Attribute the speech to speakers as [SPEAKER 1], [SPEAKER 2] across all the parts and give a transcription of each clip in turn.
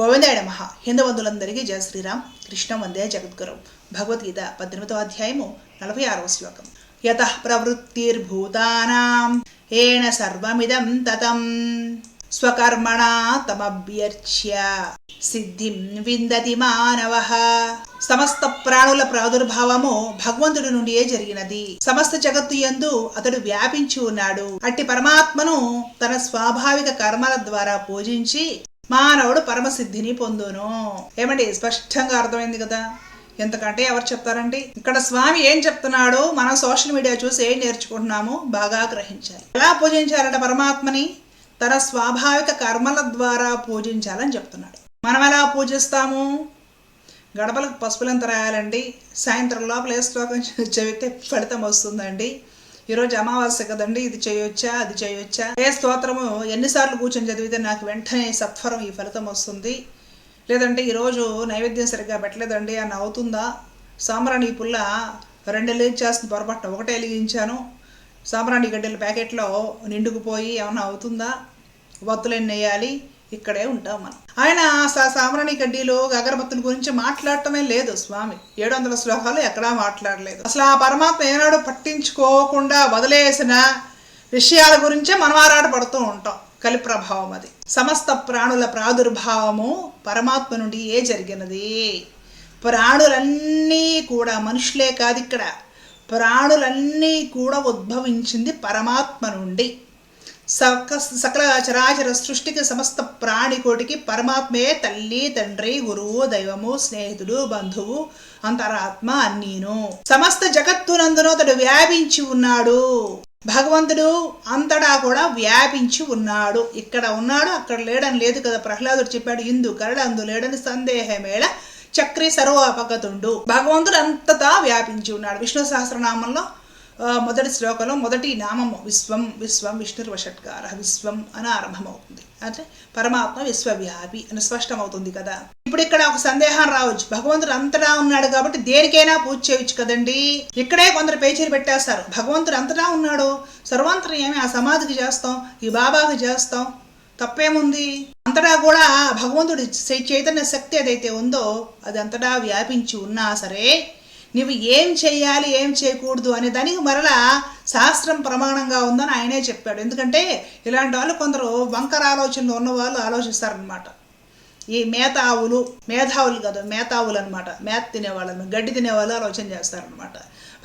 [SPEAKER 1] గోవిందాయ నమ. హిందవందులందరికీ జయ శ్రీరామ్. కృష్ణ వందే జగద్గురు. భగవద్గీత పద్దెనిమిదవ అధ్యాయము నలభై ఆరవ శ్లోకం. యత ప్రవృత్తిర్భూతానాం ఏణ సర్వమిదం తతం. స్వకర్మణా తమభ్యర్చ్య. సిద్ధిం విందతి మానవ. సమస్త ప్రాణుల ప్రాదుర్భావము భగవంతుడి నుండియే జరిగినది. సమస్త జగత్తు యందు అతడు వ్యాపించి ఉన్నాడు. అట్టి పరమాత్మను తన స్వాభావిక కర్మల ద్వారా పూజించి మానవుడు పరమసిద్ధిని పొందును. ఏమండి? స్పష్టంగా అర్థమైంది కదా. ఎంతకంటే ఎవరు చెప్తారండి? ఇక్కడ స్వామి ఏం చెప్తున్నాడో మనం సోషల్ మీడియా చూసి ఏం నేర్చుకుంటున్నామో బాగా గ్రహించాలి. ఎలా పూజించాలంట పరమాత్మని? తన స్వాభావిక కర్మల ద్వారా పూజించాలని చెప్తున్నాడు. మనం ఎలా పూజిస్తాము? గడపలకు పసుపులంత రాయాలండి. సాయంత్రం లోపల ఏ శ్లోకం చదివితే ఫలితం వస్తుందండి? ఈరోజు అమావాస్య కదండి ఇది చేయొచ్చా అది చేయొచ్చా? ఏ స్తోత్రము ఎన్నిసార్లు కూర్చొని చదివితే నాకు వెంటనే సత్వరం ఈ ఫలితం వస్తుంది. లేదంటే ఈరోజు నైవేద్యం సరిగ్గా పెట్టలేదండి అని అవుతుందా? సాంబ్రాణి పుల్ల రెండు వెలిగించాల్సిన పొరపాటున ఒకటే వెలిగించాను. సాంబ్రాణి గడ్డల ప్యాకెట్లో నిండుకుపోయి ఏమైనా అవుతుందా? వత్తులు ఎన్ని వేయాలి? ఇక్కడే ఉంటాం మనం ఆయన సా గడ్డిలో అగరబత్తుల గురించి మాట్లాడటమే లేదు స్వామి. ఏడు వందల శ్లోకాలు ఎక్కడా మాట్లాడలేదు. అసలు ఆ పరమాత్మ ఏనాడు పట్టించుకోకుండా వదిలేసిన విషయాల గురించే మనం ఆరాటపడుతూ ఉంటాం. కలి ప్రభావం అది. సమస్త ప్రాణుల ప్రాదుర్భావము పరమాత్మ నుండి ఏ జరిగినది? ప్రాణులన్నీ కూడా మనుషులే కాదు ఇక్కడ. ప్రాణులన్నీ కూడా ఉద్భవించింది పరమాత్మ నుండి. సక సకల చరాచర సృష్టికి సమస్త ప్రాణికోటికి పరమాత్మే తల్లి తండ్రి గురువు దైవము స్నేహితుడు బంధువు అంతరాత్మ అన్నీను. సమస్త జగత్తునందును అతడు వ్యాపించి ఉన్నాడు. భగవంతుడు అంతటా కూడా వ్యాపించి ఉన్నాడు. ఇక్కడ ఉన్నాడు అక్కడ లేడని లేదు కదా ప్రహ్లాదుడు చెప్పాడు. ఇందు కరడందు లేడని సందేహమేళ చక్రి సర్వాపగతుండు. భగవంతుడు అంతటా వ్యాపించి ఉన్నాడు. విష్ణు సహస్రనామంలో మొదటి శ్లోకంలో మొదటి నామము విశ్వం విశ్వం విష్ణుర్వషట్కార విశ్వం అని ఆరంభమవుతుంది అంటే పరమాత్మ విశ్వవ్యాపి అని స్పష్టమవుతుంది కదా. ఇప్పుడు ఇక్కడ ఒక సందేహం రావచ్చు. భగవంతుడు అంతటా ఉన్నాడు కాబట్టి దేనికైనా పూజ చేయొచ్చు కదండి. ఇక్కడే కొందరు పేచీలు పెట్టేస్తారు. భగవంతుడు అంతటా ఉన్నాడు. సర్వాంతర్యామి ఆ సమాధికి చేస్తాం ఈ బాబాకి చేస్తాం. తప్పేముంది? అంతటా కూడా భగవంతుడి చైతన్య శక్తి ఏదైతే ఉందో అది అంతటా వ్యాపించి ఉన్నా సరే నువ్వు ఏం చేయాలి ఏం చేయకూడదు అనే దానికి మరలా శాస్త్రం ప్రమాణంగా ఉందని ఆయనే చెప్పాడు. ఎందుకంటే ఇలాంటి వాళ్ళు కొందరు వంకర ఆలోచనలు ఉన్న వాళ్ళు ఆలోచిస్తారనమాట ఈ మేతావులు మేధావులు కాదు మేతావులు అనమాట మేత తినేవాళ్ళను గడ్డి తినేవాళ్ళు ఆలోచన చేస్తారనమాట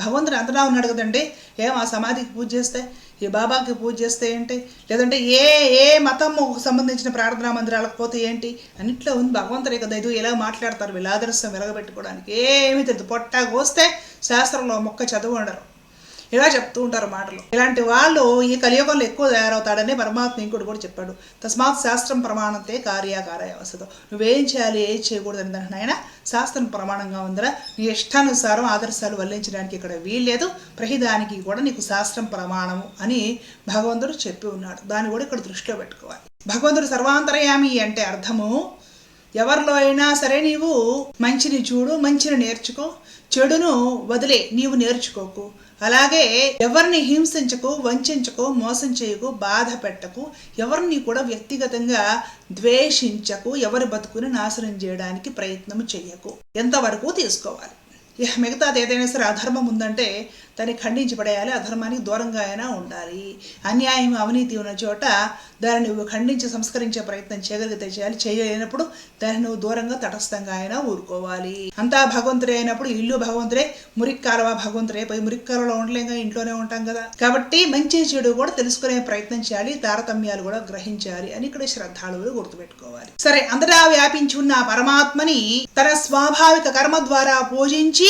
[SPEAKER 1] భగవంతుడు అంతటా ఉన్నాడు కదండి. ఏం ఆ సమాధికి పూజ చేస్తే? ఈ బాబాకి పూజ చేస్తే ఏంటి? లేదంటే ఏ ఏ మతము సంబంధించిన ప్రార్థనా మందిరాలకు పోతే ఏంటి? అన్నిట్లో ఉంది. భగవంతుడే కదా ఇది. ఇలా మాట్లాడతారు? వీళ్ళ ఆదర్శం వెలగబెట్టుకోవడానికి ఏమీ తెలియదు పొట్ట కోస్తే శాస్త్రంలో మొక్క చదువు ఉండరు. ఇలా చెప్తూ ఉంటారు మాటలు. ఇలాంటి వాళ్ళు ఈ కలియుగంలో ఎక్కువ తయారవుతాడని పరమాత్మ ఇంకుడు కూడా చెప్పాడు. తస్మాత్ శాస్త్రం ప్రమాణంతే కార్యాకారాయ వసతో. నువ్వేం చేయాలి ఏం చేయకూడదు అని ఆయన శాస్త్రం ప్రమాణంగా ఉందిరా. నీ ఇష్టానుసారం ఆదర్శాలు వల్లించడానికి ఇక్కడ వీల్లేదు. ప్రహిదానికి కూడా నీకు శాస్త్రం ప్రమాణము అని భగవంతుడు చెప్పి ఉన్నాడు. దాన్ని కూడా ఇక్కడ దృష్టిలో పెట్టుకోవాలి. భగవంతుడు సర్వాంతరయామి అంటే అర్థము ఎవరిలో అయినా సరే నీవు మంచిని చూడు మంచిని నేర్చుకో. చెడును వదిలే నీవు నేర్చుకోకు. అలాగే ఎవరిని హింసించకు వంచకు మోసం చేయకు బాధ పెట్టకు ఎవరిని కూడా వ్యక్తిగతంగా ద్వేషించకు ఎవరి బతుకుని నాశనం చేయడానికి ప్రయత్నం చేయకు ఎంతవరకు తీసుకోవాలి? ఇక మిగతాది ఏదైనా సరే అధర్మం ఉందంటే దాన్ని ఖండించి పడేయాలి అధర్మానికి దూరంగా అయినా ఉండాలి. అన్యాయం అవినీతి ఉన్న చోట దాన్ని నువ్వు ఖండించి సంస్కరించే ప్రయత్నం చేయగలిగితే చేయాలి. చేయలేనప్పుడు దాన్ని నువ్వు దూరంగా తటస్థంగా అయినా ఊరుకోవాలి. అంతా భగవంతుడే అయినప్పుడు ఇల్లు భగవంతుడే మురిక్కాలవ భగవంతుడే. పోయి మురిక్కాలలో ఉండలేం ఇంట్లోనే ఉంటాం కదా. కాబట్టి మంచి చెడు కూడా తెలుసుకునే ప్రయత్నం చేయాలి. తారతమ్యాలు కూడా గ్రహించాలి అని ఇక్కడ శ్రద్ధాళువులు గుర్తుపెట్టుకోవాలి. సరే అంతటా వ్యాపించి ఉన్న పరమాత్మని తన స్వాభావిక కర్మ ద్వారా పూజించి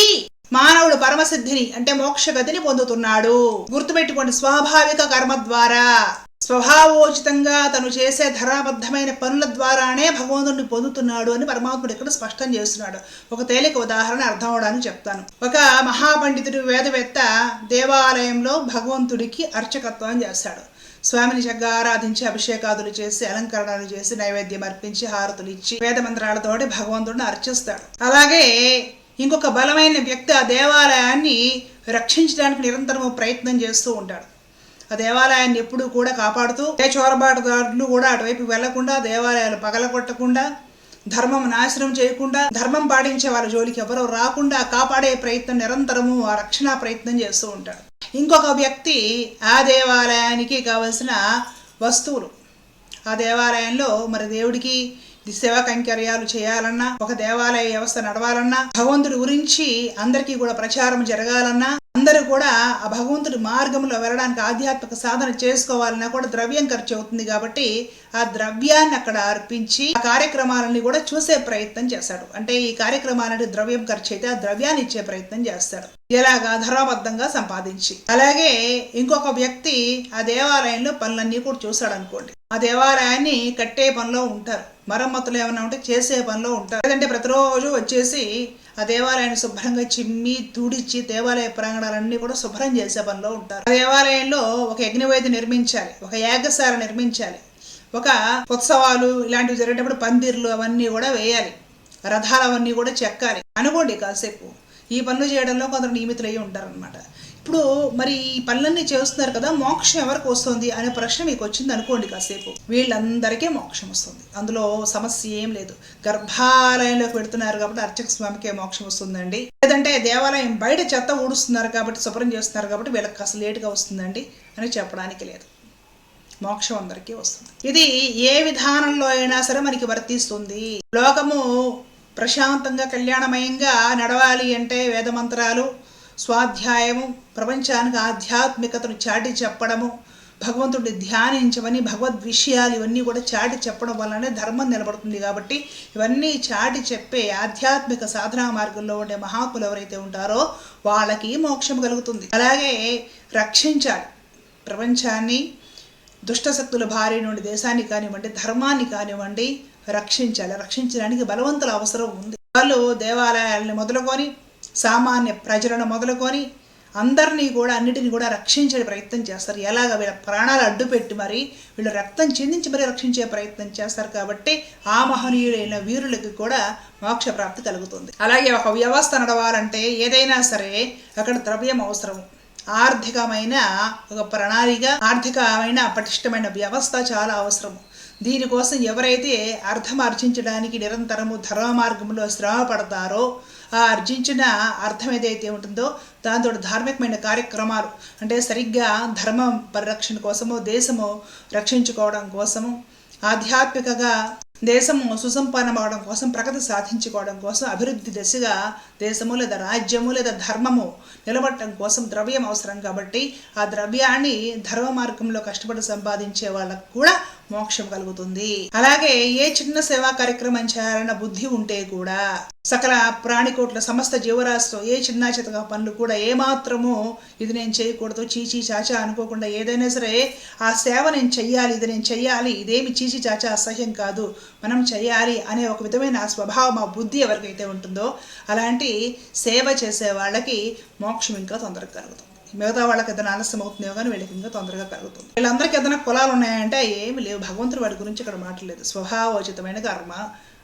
[SPEAKER 1] మానవుడు పరమసిద్ధిని అంటే మోక్షగతిని పొందుతున్నాడు. గుర్తుపెట్టుకోండి స్వాభావిక కర్మ ద్వారా. స్వభావోచితంగా తను చేసే ధరాబద్ధమైన పనుల ద్వారానే భగవంతుడిని పొందుతున్నాడు అని పరమాత్ముడు ఇక్కడ స్పష్టం చేస్తున్నాడు. ఒక తేలిక ఉదాహరణ అర్థం అవడానికి చెప్తాను. ఒక మహాపండితుడు వేదవేత్త దేవాలయంలో భగవంతుడికి అర్చకత్వం చేస్తాడు. స్వామిని చక్కగా ఆరాధించి అభిషేకాదులు చేసి అలంకరణలు చేసి నైవేద్యం అర్పించి హారతులు ఇచ్చి వేద మంత్రాలతోటి భగవంతుడిని అర్చిస్తాడు. అలాగే ఇంకొక బలమైన వ్యక్తి ఆ దేవాలయాన్ని రక్షించడానికి నిరంతరము ప్రయత్నం చేస్తూ ఉంటాడు. ఆ దేవాలయాన్ని ఎప్పుడూ కూడా కాపాడుతూ ఏ చోరబాటుదారులు కూడా అటువైపు వెళ్ళకుండా దేవాలయాలు పగలగొట్టకుండా ధర్మం నాశనం చేయకుండా ధర్మం పాటించే వాళ్ళ జోలికి ఎవరో రాకుండా కాపాడే ప్రయత్నం నిరంతరము ఆ రక్షణ ప్రయత్నం చేస్తూ ఉంటాడు. ఇంకొక వ్యక్తి ఆ దేవాలయానికి కావలసిన వస్తువులు. ఆ దేవాలయంలో మరి దేవుడికి సేవా కైంకర్యాలు చేయాలన్నా ఒక దేవాలయ వ్యవస్థ నడవాలన్నా భగవంతుడి గురించి అందరికీ కూడా ప్రచారం జరగాలన్నా అందరూ కూడా ఆ భగవంతుడి మార్గంలో వెళ్ళడానికి ఆధ్యాత్మిక సాధన చేసుకోవాలన్నా కూడా ద్రవ్యం ఖర్చు అవుతుంది కాబట్టి ఆ ద్రవ్యాన్ని అక్కడ అర్పించి ఆ కార్యక్రమాలని కూడా చూసే ప్రయత్నం చేస్తాడు. అంటే ఈ కార్యక్రమాలని ద్రవ్యం ఖర్చు అయితే ఆ ద్రవ్యాన్ని ఇచ్చే ప్రయత్నం చేస్తాడు. ఎలాగా ధర్మబద్ధంగా సంపాదించి. అలాగే ఇంకొక వ్యక్తి ఆ దేవాలయంలో పనులన్నీ కూడా చూశాడు అనుకోండి ఆ దేవాలయాన్ని కట్టే పనిలో ఉంటారు. మరమ్మతులు ఏమైనా ఉంటే చేసే పనిలో ఉంటారు. లేదంటే ప్రతిరోజు వచ్చేసి ఆ దేవాలయాన్ని శుభ్రంగా చిమ్మి తుడిచి దేవాలయ ప్రాంగణాలన్నీ కూడా శుభ్రం చేసే పనిలో ఉంటారు. ఆ దేవాలయంలో ఒక యజ్ఞవేది నిర్మించాలి ఒక యాగశాల నిర్మించాలి ఒక ఉత్సవాలు ఇలాంటివి జరిగేటప్పుడు పందిర్లు అవన్నీ కూడా వేయాలి రథాలు అవన్నీ కూడా చెక్కాలి. అనుకోండి కాసేపు. ఈ పనులు చేయడంలో కొందరు నియమితులు అయ్యి ఉంటారనమాట ఇప్పుడు మరి ఈ పనులన్నీ చేస్తున్నారు కదా మోక్షం ఎవరికి వస్తుంది అనే ప్రశ్న మీకు వచ్చింది అనుకోండి కాసేపు. వీళ్ళందరికీ మోక్షం వస్తుంది. అందులో సమస్య ఏం లేదు. గర్భాలయంలోకి పెడుతున్నారు కాబట్టి అర్చక స్వామికే మోక్షం వస్తుందండి. లేదంటే దేవాలయం బయట చెత్త ఊడుస్తున్నారు కాబట్టి శుభ్రం చేస్తున్నారు కాబట్టి వీళ్ళకి కాస్త లేటుగా వస్తుందండి అని చెప్పడానికి లేదు. మోక్షం అందరికీ వస్తుంది. ఇది ఏ విధానంలో అయినా సరే మనకి వర్తిస్తుంది. లోకము ప్రశాంతంగా కళ్యాణమయంగా నడవాలి అంటే వేదమంత్రాలు స్వాధ్యాయము ప్రపంచానికి ఆధ్యాత్మికతను చాటి చెప్పడము భగవంతుడిని ధ్యానించమని భగవద్ విషయాలు ఇవన్నీ కూడా చాటి చెప్పడం వల్లనే ధర్మం నిలబడుతుంది కాబట్టి ఇవన్నీ చాటి చెప్పే ఆధ్యాత్మిక సాధనా మార్గంలో ఉండే మహాత్ములు ఎవరైతే ఉంటారో వాళ్ళకి మోక్షం కలుగుతుంది. అలాగే రక్షించాలి. ప్రపంచాన్ని దుష్టశక్తుల భార్య నుండి దేశాన్ని కానివ్వండి ధర్మాన్ని కానివ్వండి రక్షించాలి. రక్షించడానికి బలవంతుల అవసరం ఉంది. వాళ్ళు దేవాలయాల్ని మొదలుకొని సామాన్య ప్రజలను మొదలుకొని అందరినీ కూడా అన్నిటిని కూడా రక్షించే ప్రయత్నం చేస్తారు. ఎలాగ వీళ్ళ ప్రాణాలు అడ్డుపెట్టి మరి వీళ్ళు రక్తం చెందించి మరి రక్షించే ప్రయత్నం చేస్తారు కాబట్టి ఆ మహనీయులైన వీరులకి కూడా మోక్ష ప్రాప్తి కలుగుతుంది. అలాగే ఒక వ్యవస్థ నడవాలంటే ఏదైనా సరే అక్కడ ద్రవ్యం అవసరం. ఆర్థికమైన ఒక ప్రణాళిక ఆర్థికమైన పటిష్టమైన వ్యవస్థ చాలా అవసరము దీనికోసం ఎవరైతే అర్థం ఆర్జించడానికి నిరంతరము ధర్మ మార్గంలో శ్రమ పడతారో ఆ ఆర్జించిన అర్థం ఏదైతే ఉంటుందో దాంతో ధార్మికమైన కార్యక్రమాలు అంటే సరిగ్గా ధర్మం పరిరక్షణ కోసము దేశము రక్షించుకోవడం కోసము ఆధ్యాత్మికగా దేశము సుసంపన్నమవడం కోసం ప్రగతి సాధించుకోవడం కోసం అభివృద్ధి దశగా దేశము లేదా రాజ్యము లేదా ధర్మము నిలబడటం కోసం ద్రవ్యం అవసరం కాబట్టి ఆ ద్రవ్యాన్ని ధర్మ మార్గంలో కష్టపడి సంపాదించే వాళ్ళకు కూడా మోక్షం కలుగుతుంది. అలాగే ఏ చిన్న సేవా కార్యక్రమం చేయాలన్న బుద్ధి ఉంటే కూడా సకల ప్రాణికోట్ల సమస్త జీవరాశితో ఏ చిన్న చితక పనులు కూడా ఏమాత్రము ఇది నేను చేయకూడదు చీచీ చాచా అనుకోకుండా ఏదైనా సరే ఆ సేవ నేను చెయ్యాలి ఇది నేను చెయ్యాలి ఇదేమి చీచీ చాచా అసహ్యం కాదు. మనం చెయ్యాలి అనే ఒక విధమైన స్వభావం ఆ బుద్ధి ఎవరికైతే ఉంటుందో అలాంటి సేవ చేసే వాళ్ళకి మోక్షం ఇంకా తొందరగా కలుగుతుంది. మిగతా వాళ్ళకి ఏదైనా ఆలస్యం అవుతుందో కానీ వీళ్ళకి ఇంకా తొందరగా కలుగుతుంది. వీళ్ళందరికీ ఏదైనా కులాలు ఉన్నాయంటే ఏమి లేవు. భగవంతుడు వాడి గురించి ఇక్కడ మాట్లాడలేదు. స్వభావోచితమైన కర్మ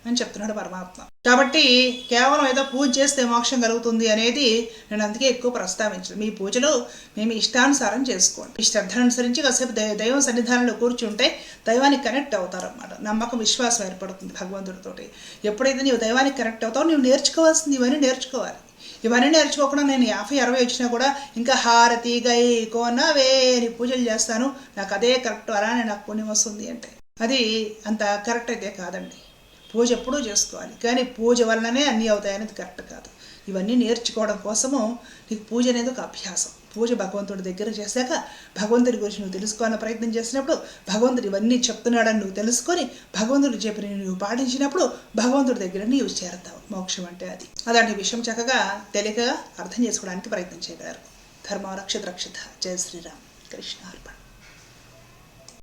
[SPEAKER 1] అని చెప్తున్నాడు పరమాత్మ. కాబట్టి కేవలం ఏదో పూజ చేస్తే మోక్షం కలుగుతుంది అనేది నేను అందుకే ఎక్కువ ప్రస్తావించను. మీ పూజలు మేము ఇష్టానుసారం చేసుకోండి. ఈ శ్రద్ధనుసరించి కాసేపు దై దైవం సన్నిధానంలో కూర్చుంటే దైవానికి కనెక్ట్ అవుతారన్నమాట. నమ్మకం విశ్వాసం ఏర్పడుతుంది భగవంతుడితోటి. ఎప్పుడైతే నీవు దైవానికి కనెక్ట్ అవుతావో నువ్వు నేర్చుకోవాల్సింది ఇవన్నీ నేర్చుకోవాలి. ఇవన్నీ నేర్చుకోకుండా నేను యాభై అరవై వచ్చినా కూడా ఇంకా హారతి గై కోనవే అని పూజలు చేస్తాను. నాకు అదే కరెక్ట్ అలానే నాకు పుణ్యం వస్తుంది అంటే. అది అంత కరెక్ట్ అయితే కాదండి. పూజ ఎప్పుడూ చేసుకోవాలి. కానీ పూజ వలననే అన్నీ అవుతాయనేది కరెక్ట్ కాదు. ఇవన్నీ నేర్చుకోవడం కోసము నీకు పూజ అనేది ఒక అభ్యాసం. పూజ భగవంతుడి దగ్గర చేశాక భగవంతుడి గురించి నువ్వు తెలుసుకోవాలని ప్రయత్నం చేసినప్పుడు భగవంతుడు ఇవన్నీ చెప్తున్నాడని నువ్వు తెలుసుకొని భగవంతుడు చెప్పిన నువ్వు పాటించినప్పుడు భగవంతుడి దగ్గర నీవు చేరతావు. మోక్షం అంటే అది. అలాంటి విషయం చక్కగా తెలియక అర్థం చేసుకోవడానికి ప్రయత్నం చేయగలరు. ధర్మ రక్షిత రక్షిత జయ శ్రీరామ్. కృష్ణ అర్పణ